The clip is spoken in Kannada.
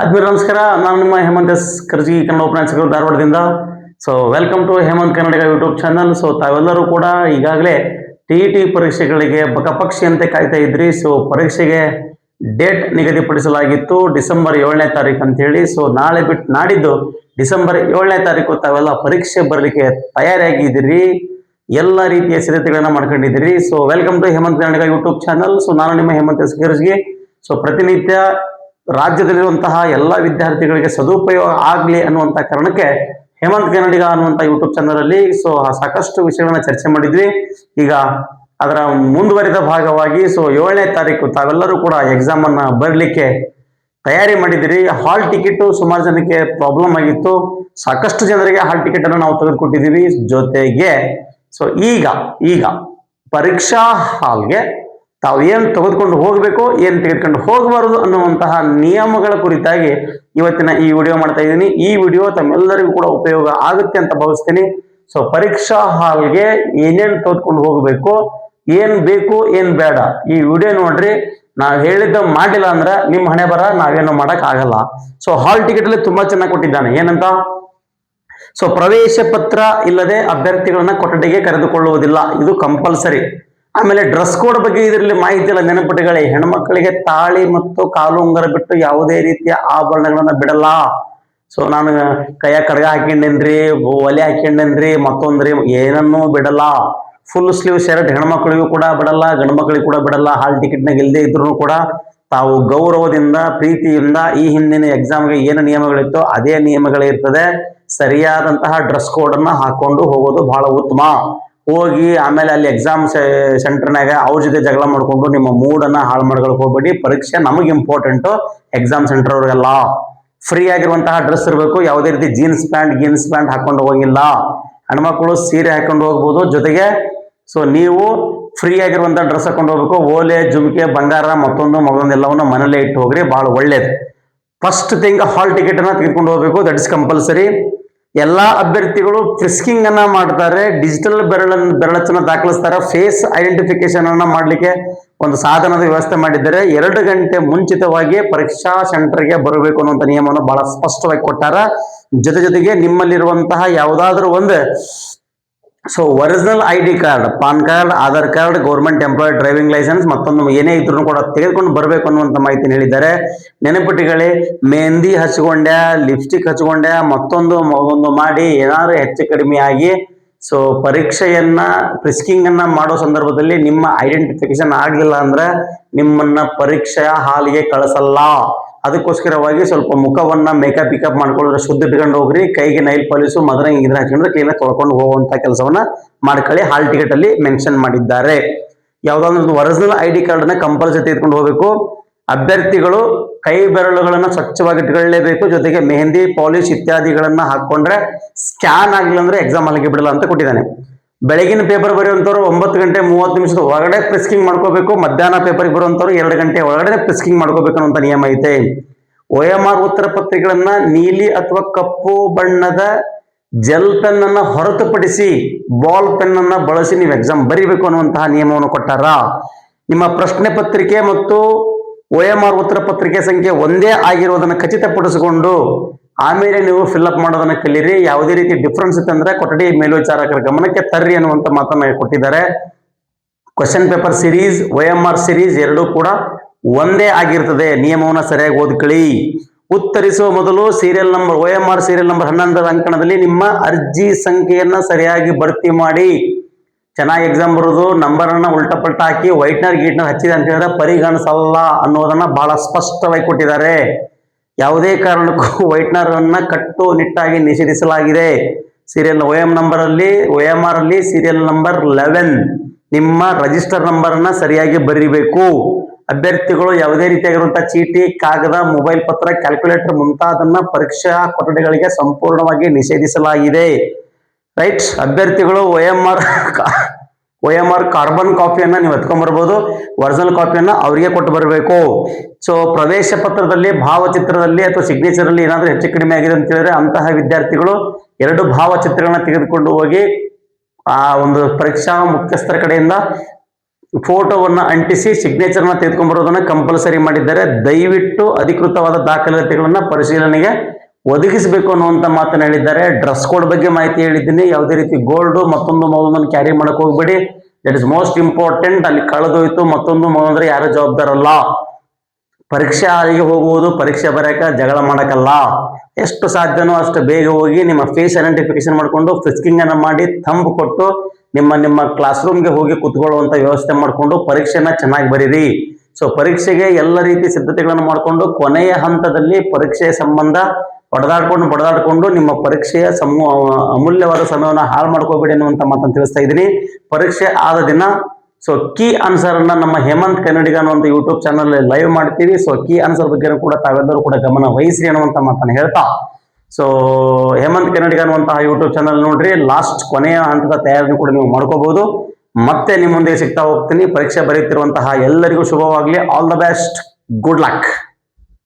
ಆದ್ಮೇಲೆ ನಮಸ್ಕಾರ, ನಾನು ನಿಮ್ಮ ಹೇಮಂತ್ ಎಸ್ ಕರ್ಜಿ ಕನ್ನಡ ಉಪನ್ಯಾಸಕರು ಧಾರವಾಡದಿಂದ. So welcome to Hemant Kannadiga YouTube channel so ತಾವೆಲ್ಲರೂ ಕೂಡ ಈಗಾಗಲೇ ಟಿ ಇ ಟಿ ಪರೀಕ್ಷೆಗಳಿಗೆ ಬಕಪಕ್ಷಿಯಂತೆ ಕಾಯ್ತಾ ಇದ್ರಿ. ಸೊ ಪರೀಕ್ಷೆಗೆ ಡೇಟ್ ನಿಗದಿಪಡಿಸಲಾಗಿತ್ತು. ಡಿಸೆಂಬರ್ ಏಳನೇ ತಾರೀಕು ಅಂತ ಹೇಳಿ ಸೊ ನಾಳೆ ಬಿಟ್ಟು ನಾಡಿದ್ದು ಡಿಸೆಂಬರ್ ಏಳನೇ ತಾರೀಕು ತಾವೆಲ್ಲ ಪರೀಕ್ಷೆ ಬರಲಿಕ್ಕೆ ತಯಾರಿಯಾಗಿದ್ದೀರಿ ಎಲ್ಲ ರೀತಿಯ ಸಿದ್ಧತೆಗಳನ್ನ ಮಾಡ್ಕೊಂಡಿದ್ದೀರಿ. So welcome to Hemant Kannadiga YouTube channel so ನಾನು ನಿಮ್ಮ ಹೇಮಂತ್ ಎಸ್ ಗಿರ್ಜ್ಗೆ ಸೊ ಪ್ರತಿನಿತ್ಯ ರಾಜ್ಯದಲ್ಲಿರುವಂತಹ ಎಲ್ಲ ವಿದ್ಯಾರ್ಥಿಗಳಿಗೆ ಸದುಪಯೋಗ ಆಗಲಿ ಅನ್ನುವಂಥ ಕಾರಣಕ್ಕೆ ಹೇಮಂತ್ ಕನ್ನಡಿಗ ಅನ್ನುವಂಥ ಯೂಟ್ಯೂಬ್ ಚಾನಲ್ ಅಲ್ಲಿ ಸೊ, ಸಾಕಷ್ಟು ವಿಷಯಗಳನ್ನ ಚರ್ಚೆ ಮಾಡಿದ್ವಿ. ಈಗ ಅದರ ಮುಂದುವರಿದ ಭಾಗವಾಗಿ ಸೊ, ಏಳನೇ ತಾರೀಕು ತಾವೆಲ್ಲರೂ ಕೂಡ ಎಕ್ಸಾಮ್ ಅನ್ನ ಬರಲಿಕ್ಕೆ ತಯಾರಿ ಮಾಡಿದಿರಿ ಹಾಲ್ ಟಿಕೆಟ್ ಸುಮಾರು ಜನಕ್ಕೆ ಪ್ರಾಬ್ಲಮ್ ಆಗಿತ್ತು. ಸಾಕಷ್ಟು ಜನರಿಗೆ ಹಾಲ್ ಟಿಕೆಟ್ ಅನ್ನು ನಾವು ತೆಗೆದುಕೊಟ್ಟಿದ್ದೀವಿ ಜೊತೆಗೆ. ಸೊ ಈಗ ಈಗ ಪರೀಕ್ಷಾ ಹಾಲ್ಗೆ ತಾವು ಏನು ತೆಗೆದುಕೊಂಡು ಹೋಗಬೇಕು, ಏನು ತೆಗೆದುಕೊಂಡು ಹೋಗಬಾರದು ಅನ್ನುವಂತಹ ನಿಯಮಗಳ ಕುರಿತಾಗಿ ಇವತ್ತಿನ ಈ ವಿಡಿಯೋ ಮಾಡ್ತಾ ಇದ್ದೀನಿ. ಈ ವಿಡಿಯೋ ತಮ್ಮೆಲ್ಲರಿಗೂ ಕೂಡ ಉಪಯೋಗ ಆಗುತ್ತೆ ಅಂತ ಭಾವಿಸ್ತೀನಿ. ಸೊ ಪರೀಕ್ಷಾ ಹಾಲ್ಗೆ ಏನೇನು ತೆಗೆದುಕೊಂಡು ಹೋಗಬೇಕು, ಏನ್ ಬೇಕು, ಏನ್ ಬೇಡ, ಈ ವಿಡಿಯೋ ನೋಡ್ರಿ. ನಾವು ಹೇಳಿದ್ದ ಮಾಡಿಲ್ಲ ಅಂದ್ರೆ ನಿಮ್ಮ ಹಣೆ ಬರ, ನಾವೇನು ಮಾಡಕ್ ಆಗಲ್ಲ. ಸೊ ಹಾಲ್ ಟಿಕೆಟ್ ಅಲ್ಲಿ ತುಂಬಾ ಚೆನ್ನಾಗಿ ಕೊಟ್ಟಿದ್ದಾನೆ. ಏನಂತ? ಸೊ ಪ್ರವೇಶ ಪತ್ರ ಇಲ್ಲದೆ ಅಭ್ಯರ್ಥಿಗಳನ್ನ ಕೊಠಡಿಗೆ ಕರೆದುಕೊಳ್ಳುವುದಿಲ್ಲ. ಇದು ಕಂಪಲ್ಸರಿ ಆಮೇಲೆ ಡ್ರೆಸ್ ಕೋಡ್ ಬಗ್ಗೆ ಇದರಲ್ಲಿ ಮಾಹಿತಿ ಇಲ್ಲ ನೆನಪಿಟ್ಟುಗಳೇ ಹೆಣ್ಮಕ್ಳಿಗೆ ತಾಳಿ ಮತ್ತು ಕಾಲು ಉಂಗರ ಬಿಟ್ಟು ಯಾವುದೇ ರೀತಿಯ ಆಭರಣಗಳನ್ನ ಬಿಡಲ್ಲ. ಸೊ ನಾನು ಕೈಯ ಕಡಗ ಹಾಕೊಂಡೇನ್ರಿ ಒಲೆ ಹಾಕೊಂಡೇನ್ರಿ ಮತ್ತೊಂದ್ರಿ, ಏನನ್ನೂ ಬಿಡಲ್ಲ. ಫುಲ್ ಸ್ಲೀವ್ ಶರ್ಟ್ ಹೆಣ್ಮಕ್ಳಿಗೂ ಕೂಡ ಬಿಡಲ್ಲ ಗಂಡು ಮಕ್ಕಳಿಗೂ ಕೂಡ ಬಿಡಲ್ಲ. ಹಾಲ್ ಟಿಕೆಟ್ನಾಗ ಇಲ್ಲದೆ ಇದ್ರು ಕೂಡ ತಾವು ಗೌರವದಿಂದ, ಪ್ರೀತಿಯಿಂದ ಈ ಹಿಂದಿನ ಎಕ್ಸಾಮ್ಗೆ ಏನು ನಿಯಮಗಳಿತ್ತು ಅದೇ ನಿಯಮಗಳೇ ಇರ್ತದೆ. ಸರಿಯಾದಂತಹ ಡ್ರೆಸ್ ಕೋಡ್ ಅನ್ನ ಹಾಕೊಂಡು ಹೋಗೋದು ಬಹಳ ಉತ್ತಮ. ಹೋಗಿ ಆಮೇಲೆ ಅಲ್ಲಿ ಎಕ್ಸಾಮ್ ಸೆಂಟರ್ನಾಗ ಅವ್ರ ಜೊತೆ ಜಗಳ ಮಾಡ್ಕೊಂಡು ನಿಮ್ಮ ಮೂಡನ್ನು ಹಾಳು ಮಾಡ್ಕೊಳಕ್ ಹೋಗ್ಬೇಡಿ. ಪರೀಕ್ಷೆ ನಮಗೆ ಇಂಪಾರ್ಟೆಂಟ್ ಎಕ್ಸಾಮ್ ಸೆಂಟರ್ ಅವ್ರಿಗೆಲ್ಲ ಫ್ರೀ ಆಗಿರುವಂತಹ ಡ್ರೆಸ್ ಇರಬೇಕು. ಯಾವುದೇ ರೀತಿ ಜೀನ್ಸ್ ಪ್ಯಾಂಟ್ ಜೀನ್ಸ್ ಪ್ಯಾಂಟ್ ಹಾಕೊಂಡು ಹೋಗಿಲ್ಲ. ಹೆಣ್ಮಕ್ಳು ಸೀರೆ ಹಾಕೊಂಡು ಹೋಗ್ಬೋದು. ಜೊತೆಗೆ ಸೊ ನೀವು ಫ್ರೀ ಆಗಿರುವಂತಹ ಡ್ರೆಸ್ ಹಾಕೊಂಡು ಹೋಗ್ಬೇಕು. ಓಲೆ, ಜುಮಿಕೆ, ಬಂಗಾರ ಮತ್ತೊಂದು ಮಗೊಂದು ಎಲ್ಲವನ್ನು ಮನೇಲೇ ಇಟ್ಟು ಹೋಗ್ರಿ. ಬಹಳ ಒಳ್ಳೇದು. ಫಸ್ಟ್ ಥಿಂಗ್ ಹಾಲ್ ಟಿಕೆಟ್ ಅನ್ನ ತೆಗೆದುಕೊಂಡು ಹೋಗ್ಬೇಕು. ದಟ್ ಇಸ್ ಕಂಪಲ್ಸರಿ ಎಲ್ಲಾ ಅಭ್ಯರ್ಥಿಗಳು ಫ್ರಿಸ್ಕಿಂಗ್ ಅನ್ನ ಮಾಡ್ತಾರೆ ಡಿಜಿಟಲ್ ಬೆರಳ ಬೆರಳಚ್ಚನ್ನ ದಾಖಲಿಸ್ತಾರೆ ಫೇಸ್ ಐಡೆಂಟಿಫಿಕೇಶನ್ ಅನ್ನ ಮಾಡಲಿಕ್ಕೆ ಒಂದು ಸಾಧನದ ವ್ಯವಸ್ಥೆ ಮಾಡಿದ್ದಾರೆ. ಎರಡು ಗಂಟೆ ಮುಂಚಿತವಾಗಿ ಪರೀಕ್ಷಾ ಸೆಂಟರ್ಗೆ ಬರಬೇಕು ಅನ್ನುವಂಥ ನಿಯಮವನ್ನು ಬಹಳ ಸ್ಪಷ್ಟವಾಗಿ ಕೊಟ್ಟಾರ. ಜೊತೆ ಜೊತೆಗೆ ನಿಮ್ಮಲ್ಲಿರುವಂತಹ ಯಾವುದಾದ್ರೂ ಒಂದು so original I D card PAN card Aadhaar card government employ driving licence ಮತ್ತೊಂದು ಏನೇ ಇದ್ರು ಕೂಡ ತೆಗೆದುಕೊಂಡು ಬರಬೇಕು ಅನ್ನುವಂಥ ಮಾಹಿತಿ ಹೇಳಿದ್ದಾರೆ ನೆನಪಿಟ್ಟುಗಳಿ ಮೆಹಂದಿ ಹಚ್ಕೊಂಡೆ ಲಿಪ್ಸ್ಟಿಕ್ ಹಚ್ಕೊಂಡೆ ಮತ್ತೊಂದು ಒಂದು ಮಾಡಿ ಏನಾದರೂ ಹೆಚ್ಚು ಕಡಿಮೆ ಆಗಿ ಸೊ ಪರೀಕ್ಷೆಯನ್ನ ಪ್ರಿಸ್ಕಿಂಗ್ ಅನ್ನ ಮಾಡೋ ಸಂದರ್ಭದಲ್ಲಿ ನಿಮ್ಮ ಐಡೆಂಟಿಫಿಕೇಶನ್ ಆಗಲಿಲ್ಲ ಅಂದ್ರೆ ನಿಮ್ಮನ್ನ ಪರೀಕ್ಷೆಯ ಹಾಲಿಗೆ ಕಳಿಸಲ್ಲ. ಅದಕ್ಕೋಸ್ಕರವಾಗಿ ಸ್ವಲ್ಪ ಮುಖವನ್ನ ಮೇಕಪ್ ಪಿಕಪ್ ಮಾಡ್ಕೊಳ್ಳೋದ್ರೆ ಶುದ್ಧ ಇಟ್ಕೊಂಡು ಹೋಗ್ರಿ. ಕೈಗೆ ನೈಲ್ ಪಾಲಿಸು ಮದ್ರ ಇದ್ರ ಹಾಕೊಂಡ್ರೆ ಕ್ಲೀನಾಗಿ ತೊಳ್ಕೊಂಡು ಹೋಗುವಂತ ಕೆಲಸವನ್ನ ಮಾಡ್ಕೊಳ್ಳಿ. ಹಾಲ್ ಟಿಕೆಟ್ ಅಲ್ಲಿ ಮೆನ್ಷನ್ ಮಾಡಿದ್ದಾರೆ. ಯಾವ್ದಾದ್ರು ಒರಿಜಿನಲ್ ಐ ಡಿ ಕಾರ್ಡ್ನ ಕಂಪಲ್ಸರಿ ತೆಗೆದುಕೊಂಡು ಹೋಗಬೇಕು. ಅಭ್ಯರ್ಥಿಗಳು ಕೈ ಬೆರಳುಗಳನ್ನ ಸ್ವಚ್ಛವಾಗಿ ಇಟ್ಕೊಳ್ಳೇಬೇಕು. ಜೊತೆಗೆ ಮೆಹಂದಿ ಪಾಲಿಶ್ ಇತ್ಯಾದಿಗಳನ್ನ ಹಾಕೊಂಡ್ರೆ ಸ್ಕ್ಯಾನ್ ಆಗಿಲ್ಲ ಅಂದ್ರೆ ಎಕ್ಸಾಮ್ ಅಲ್ಲಿಗೆ ಬಿಡಲ್ಲ ಅಂತ ಕೊಟ್ಟಿದ್ದಾನೆ. ಬೆಳಗಿನ ಪೇಪರ್ ಬರೆಯುವಂಥವ್ರು ಒಂಬತ್ತು ಗಂಟೆ ಮೂವತ್ತು ನಿಮಿಷದ ಒಳಗಡೆ ಪ್ರಿಸ್ಕಿಂಗ್ ಮಾಡ್ಕೋಬೇಕು, ಮಧ್ಯಾಹ್ನ ಪೇಪರ್ಗೆ ಬರುವಂಥವ್ರು ಎರಡು ಗಂಟೆ ಒಳಗಡೆ ಪ್ರಿಸ್ಕಿಂಗ್ ಮಾಡ್ಕೋಬೇಕು ಅನ್ನುವಂಥ ನಿಯಮ ಐತೆ. ಒ ಎಂ ಉತ್ತರ ಪತ್ರಿಕೆಗಳನ್ನ ನೀಲಿ ಅಥವಾ ಕಪ್ಪು ಬಣ್ಣದ ಜೆಲ್ ಪೆನ್ ಹೊರತುಪಡಿಸಿ ಬಾಲ್ ಪೆನ್ ಅನ್ನ ಬಳಸಿ ನೀವು ಎಕ್ಸಾಮ್ ಬರೀಬೇಕು ಅನ್ನುವಂತಹ ನಿಯಮವನ್ನು ಕೊಟ್ಟಾರ. ನಿಮ್ಮ ಪ್ರಶ್ನೆ ಪತ್ರಿಕೆ ಮತ್ತು ಒ ಎಂ ಉತ್ತರ ಪತ್ರಿಕೆ ಸಂಖ್ಯೆ ಒಂದೇ ಆಗಿರುವುದನ್ನು ಖಚಿತಪಡಿಸಿಕೊಂಡು ಆಮೇಲೆ ನೀವು ಫಿಲ್ಅಪ್ ಮಾಡೋದನ್ನ ಕಲೀರಿ. ಯಾವುದೇ ರೀತಿ ಡಿಫ್ರೆನ್ಸ್ ಇತ್ತಂದ್ರೆ ಕೊಠಡಿ ಮೇಲ್ವಿಚಾರಕರ ಗಮನಕ್ಕೆ ತರ್ರಿ ಅನ್ನುವಂತ ಮಾತನ್ನ ಕೊಟ್ಟಿದ್ದಾರೆ. Question paper series O M R series ಎರಡೂ ಕೂಡ ಒಂದೇ ಆಗಿರ್ತದೆ. ನಿಯಮವನ್ನು ಸರಿಯಾಗಿ ಓದ್ಕೊಳ್ಳಿ. ಉತ್ತರಿಸುವ ಮೊದಲು serial number O M R serial number ಹನ್ನೊಂದರ ಅಂಕಣದಲ್ಲಿ ನಿಮ್ಮ ಅರ್ಜಿ ಸಂಖ್ಯೆಯನ್ನ ಸರಿಯಾಗಿ ಭರ್ತಿ ಮಾಡಿ. ಚೆನ್ನಾಗಿ ಎಕ್ಸಾಮ್ ಬರೋದು ನಂಬರ್ ಅನ್ನ ಉಲ್ಟಾ ಪಲ್ಟ ಹಾಕಿ ವೈಟ್ನರ್ ಗೀಟ್ನರ್ ಹಚ್ಚಿದೆ ಅಂತ ಹೇಳಿದ್ರೆ ಪರಿಗಣಿಸಲ್ಲ ಅನ್ನೋದನ್ನ ಬಹಳ ಸ್ಪಷ್ಟವಾಗಿ ಕೊಟ್ಟಿದ್ದಾರೆ. ಯಾವುದೇ ಕಾರಣಕ್ಕೂ ವೈಟ್ನರ್ ಅನ್ನ ಕಟ್ಟು ನಿಟ್ಟಾಗಿ ನಿಷೇಧಿಸಲಾಗಿದೆ. ಸೀರಿಯಲ್ ಒ ಎಂ ನಂಬರ್ ಅಲ್ಲಿ ಒ ಎಂ ಆರ್ ಅಲ್ಲಿ ಸೀರಿಯಲ್ ನಂಬರ್ ಲೆವೆನ್. ನಿಮ್ಮ ರಿಜಿಸ್ಟರ್ ಅನ್ನ ಸರಿಯಾಗಿ ಬರೀಬೇಕು. ಅಭ್ಯರ್ಥಿಗಳು ಯಾವುದೇ ರೀತಿಯಾಗಿರುವಂತಹ ಚೀಟಿ, ಕಾಗದ, ಮೊಬೈಲ್ ಪತ್ರ, ಕ್ಯಾಲ್ಕುಲೇಟರ್ ಮುಂತಾದನ್ನ ಪರೀಕ್ಷಾ ಕೊಠಡಿಗಳಿಗೆ ಸಂಪೂರ್ಣವಾಗಿ ನಿಷೇಧಿಸಲಾಗಿದೆ. ರೈಟ್, ಅಭ್ಯರ್ಥಿಗಳು O M R O M R carbon ಕಾಪಿಯನ್ನ ನೀವು ಎತ್ಕೊಂಡ್ಬರ್ಬೋದು ಒರಿಜಿನಲ್ ಕಾಪಿಯನ್ನ ಅವರಿಗೆ ಕೊಟ್ಟು ಬರಬೇಕು ಸೊ ಪ್ರವೇಶ ಪತ್ರದಲ್ಲಿ, ಭಾವಚಿತ್ರದಲ್ಲಿ ಅಥವಾ ಸಿಗ್ನೇಚರ್ ಅಲ್ಲಿ ಏನಾದರೂ ಹೆಚ್ಚು ಕಡಿಮೆ ಆಗಿದೆ ಅಂತ ಹೇಳಿದ್ರೆ ಅಂತಹ ವಿದ್ಯಾರ್ಥಿಗಳು ಎರಡು ಭಾವಚಿತ್ರಗಳನ್ನ ತೆಗೆದುಕೊಂಡು ಹೋಗಿ, ಆ ಒಂದು ಪರೀಕ್ಷಾ ಮುಖ್ಯಸ್ಥರ ಕಡೆಯಿಂದ ಫೋಟೋವನ್ನ ಅಂಟಿಸಿ ಸಿಗ್ನೇಚರ್ನ ತೆಗೆದುಕೊಂಡ್ಬರೋದನ್ನ ಕಂಪಲ್ಸರಿ ಮಾಡಿದ್ದಾರೆ. ದಯವಿಟ್ಟು ಅಧಿಕೃತವಾದ ದಾಖಲಾತಿಗಳನ್ನು ಪರಿಶೀಲನೆಗೆ ಒದಗಿಸಬೇಕು ಅನ್ನುವಂಥ ಮಾತನ್ನು ಹೇಳಿದ್ದಾರೆ. ಡ್ರೆಸ್ ಕೋಡ್ ಬಗ್ಗೆ ಮಾಹಿತಿ ಹೇಳಿದ್ದೀನಿ. ಯಾವುದೇ ರೀತಿ ಗೋಲ್ಡ್ ಮತ್ತೊಂದು ಮಗುವನ್ನು ಕ್ಯಾರಿ ಮಾಡಕ್ ಹೋಗ್ಬೇಡಿ. ದಟ್ ಇಸ್ ಮೋಸ್ಟ್ ಇಂಪಾರ್ಟೆಂಟ್ ಅಲ್ಲಿ ಕಳೆದೋಯ್ತು. ಮತ್ತೊಂದು ಅಂದ್ರೆ ಯಾರು ಜವಾಬ್ದಾರಲ್ಲ ಪರೀಕ್ಷೆ ಅಲ್ಲಿಗೆ ಹೋಗುವುದು, ಪರೀಕ್ಷೆ ಬರೆಯಕ, ಜಗಳ ಮಾಡಕ್ಕಲ್ಲ ಎಷ್ಟು ಸಾಧ್ಯನೋ ಅಷ್ಟು ಬೇಗ ಹೋಗಿ ನಿಮ್ಮ ಫೇಸ್ ಐಡೆಂಟಿಫಿಕೇಶನ್ ಮಾಡಿಕೊಂಡು ಫಿಸ್ಕಿಂಗನ್ನು ಮಾಡಿ ಥಂಬ್ ಕೊಟ್ಟು, ನಿಮ್ಮ ನಿಮ್ಮ ಕ್ಲಾಸ್ ರೂಮ್ಗೆ ಹೋಗಿ ಕುತ್ಕೊಳ್ಳುವಂತ ವ್ಯವಸ್ಥೆ ಮಾಡಿಕೊಂಡು, ಪರೀಕ್ಷೆನ ಚೆನ್ನಾಗಿ ಬರೀರಿ. ಸೊ ಪರೀಕ್ಷೆಗೆ ಎಲ್ಲ ರೀತಿ ಸಿದ್ಧತೆಗಳನ್ನು ಮಾಡಿಕೊಂಡು, ಕೊನೆಯ ಹಂತದಲ್ಲಿ ಪರೀಕ್ಷೆಯ ಸಂಬಂಧ ಹೊಡೆದಾಡ್ಕೊಂಡು ಬಡದಾಡ್ಕೊಂಡು ನಿಮ್ಮ ಪರೀಕ್ಷೆಯ ಸಮೂ ಅಮೂಲ್ಯವಾದ ಸಮಯವನ್ನು ಹಾಳು ಮಾಡ್ಕೋಬೇಡಿ ಅನ್ನುವಂಥ ಮಾತನ್ನು ತಿಳಿಸ್ತಾ ಇದ್ದೀನಿ. ಪರೀಕ್ಷೆ ಆದ ದಿನ ಸೊ ಕೀ ಆನ್ಸರ್ ಅನ್ನ ನಮ್ಮ ಹೇಮಂತ್ ಕನ್ನಡಿಗ ಅನ್ನುವಂಥ ಯೂಟ್ಯೂಬ್ ಚಾನಲ್ ಲೈವ್ ಮಾಡ್ತೀವಿ. ಸೊ ಕೀ ಆನ್ಸರ್ ಬಗ್ಗೆ ಕೂಡ ತಾವೆಲ್ಲರೂ ಕೂಡ ಗಮನ ವಹಿಸಿ ಅನ್ನುವಂಥ ಮಾತನ್ನು ಹೇಳ್ತಾ. ಸೊ ಹೇಮಂತ್ ಕನ್ನಡಿಗ ಅನ್ನುವಂತಹ ಯೂಟ್ಯೂಬ್ ಚಾನಲ್ ನೋಡ್ರಿ ಲಾಸ್ಟ್ ಕೊನೆಯ ಹಂತದ ತಯಾರಿಯನ್ನು ಕೂಡ ನೀವು ಮಾಡ್ಕೋಬಹುದು ಮತ್ತೆ ನಿಮ್ಮ ಮುಂದೆ ಸಿಗ್ತಾ ಹೋಗ್ತೀನಿ. ಪರೀಕ್ಷೆ ಬರೀತಿರುವಂತಹ ಎಲ್ಲರಿಗೂ ಶುಭವಾಗಲಿ. All the best good luck